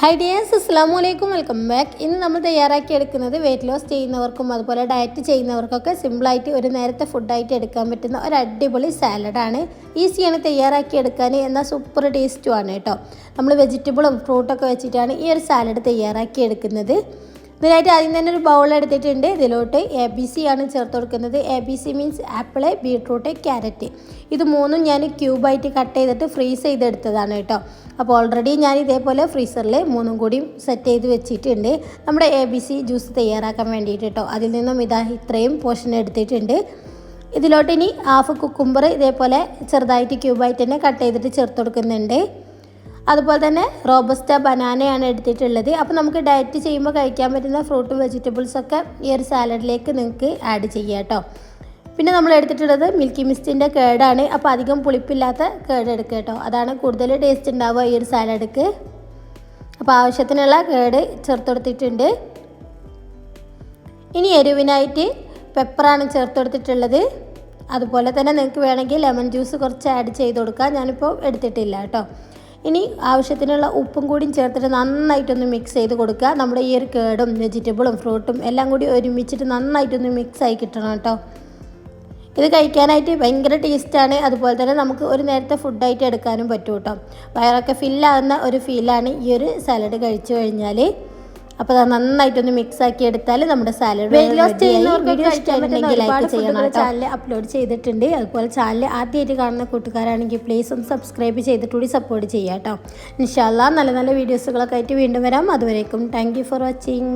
Hi dears അസ്സാം വലൈക്കും welcome back ഇന്ന് നമ്മൾ തയ്യാറാക്കി എടുക്കുന്നത് വെയിറ്റ് ലോസ് ചെയ്യുന്നവർക്കും അതുപോലെ ഡയറ്റ് ചെയ്യുന്നവർക്കൊക്കെ സിമ്പിളായിട്ട് ഒരു നേരത്തെ ഫുഡായിട്ട് എടുക്കാൻ പറ്റുന്ന ഒരു അടിപൊളി സാലഡാണ് ഈസിയാണ് തയ്യാറാക്കി എടുക്കാൻ. എന്നാൽ സൂപ്പർ ടേസ്റ്റുമാണ് കേട്ടോ. നമ്മൾ വെജിറ്റബിളും ഫ്രൂട്ടൊക്കെ വെച്ചിട്ടാണ് ഈ ഒരു സാലഡ് തയ്യാറാക്കി എടുക്കുന്നത്. ഇതിനായിട്ട് ആദ്യം തന്നെ ഒരു ബൗൾ എടുത്തിട്ടുണ്ട്. ഇതിലോട്ട് എ ബി സി ആണ് ചേർത്ത് കൊടുക്കുന്നത്. A B C means apple beetroot carrot ഇത് മൂന്നും ഞാൻ ക്യൂബായിട്ട് കട്ട് ചെയ്തിട്ട് ഫ്രീസ് ചെയ്തെടുത്തതാണ് കേട്ടോ. അപ്പോൾ ഓൾറെഡി ഞാൻ ഇതേപോലെ ഫ്രീസറിൽ മൂന്നും കൂടിയും സെറ്റ് ചെയ്ത് വെച്ചിട്ടുണ്ട്. നമ്മുടെ എ ബി സി ജ്യൂസ് തയ്യാറാക്കാൻ വേണ്ടിയിട്ട് കേട്ടോ. അതിൽ നിന്നും ഇതാ ഇത്രയും പോർഷൻ എടുത്തിട്ടുണ്ട്. ഇതിലോട്ട് ഇനി ഹാഫ് കുക്കുംബർ ഇതേപോലെ ചെറുതായിട്ട് ക്യൂബായിട്ട് തന്നെ കട്ട് ചെയ്തിട്ട് ചേർത്ത് കൊടുക്കുന്നുണ്ട്. അതുപോലെ തന്നെ റോബസ്റ്റ ബനാനയാണ് എടുത്തിട്ടുള്ളത്. അപ്പോൾ നമുക്ക് ഡയറ്റ് ചെയ്യുമ്പോൾ കഴിക്കാൻ പറ്റുന്ന ഫ്രൂട്ടും വെജിറ്റബിൾസൊക്കെ ഈ ഒരു സാലഡിലേക്ക് നിങ്ങൾക്ക് ആഡ് ചെയ്യാം കേട്ടോ. പിന്നെ നമ്മൾ എടുത്തിട്ടുള്ളത് മിൽക്കി മിസ്റ്റിന്റെ കേടാണ്. അപ്പോൾ അധികം പുളിപ്പില്ലാത്ത കേട് എടുക്കുക കേട്ടോ. അതാണ് കൂടുതൽ ടേസ്റ്റ് ഉണ്ടാവുക ഈ ഒരു സാലഡ്ക്ക് അപ്പോൾ ആവശ്യത്തിനുള്ള കേട് ചേർത്ത് കൊടുത്തിട്ടുണ്ട് ഇനി എരിവിനായിട്ട് പെപ്പറാണ് ചേർത്ത് കൊടുത്തിട്ടുള്ളത് അതുപോലെ തന്നെ നിങ്ങൾക്ക് വേണമെങ്കിൽ ലെമൺ ജ്യൂസ് കുറച്ച് ആഡ് ചെയ്ത് കൊടുക്കാം. ഞാനിപ്പോൾ എടുത്തിട്ടില്ല കേട്ടോ. ഇനി ആവശ്യത്തിനുള്ള ഉപ്പും കൂടിയും ചേർത്തിട്ട് നന്നായിട്ടൊന്ന് മിക്സ് ചെയ്ത് കൊടുക്കുക. നമ്മുടെ ഈ ഒരു കേടും വെജിറ്റബിളും ഫ്രൂട്ടും എല്ലാം കൂടി ഒരുമിച്ചിട്ട് നന്നായിട്ടൊന്ന് മിക്സ് ആയി കിട്ടണം കേട്ടോ. ഇത് കഴിക്കാനായിട്ട് ഭയങ്കര ടേസ്റ്റാണ് അതുപോലെ തന്നെ നമുക്ക് ഒരു നേരത്തെ ഫുഡായിട്ട് എടുക്കാനും പറ്റും കേട്ടോ വയറൊക്കെ ഫില്ലാകുന്ന ഒരു ഫീലാണ് ഈ ഒരു സാലഡ് കഴിച്ചു കഴിഞ്ഞാൽ അപ്പോൾ അത് നന്നായിട്ടൊന്ന് മിക്സ് ആക്കി എടുത്താൽ നമ്മുടെ സാലഡ് വീഡിയോ ഇഷ്ടമായിട്ടുണ്ടെങ്കിൽ ലൈക്ക് ചെയ്യണം ചാനൽ അപ്ലോഡ് ചെയ്തിട്ടുണ്ട്. അതുപോലെ ചാനൽ ആദ്യമായിട്ട് കാണുന്ന കൂട്ടുകാരാണെങ്കിൽ പ്ലീസ് ഒന്ന് സബ്സ്ക്രൈബ് ചെയ്തിട്ടുകൂടി സപ്പോർട്ട് ചെയ്യാം കേട്ടോ. ഇൻഷാല്ല നല്ല നല്ല വീഡിയോസുകളൊക്കെ ആയിട്ട് വീണ്ടും വരാം. അതുവരേക്കും താങ്ക് ഫോർ വാച്ചിങ്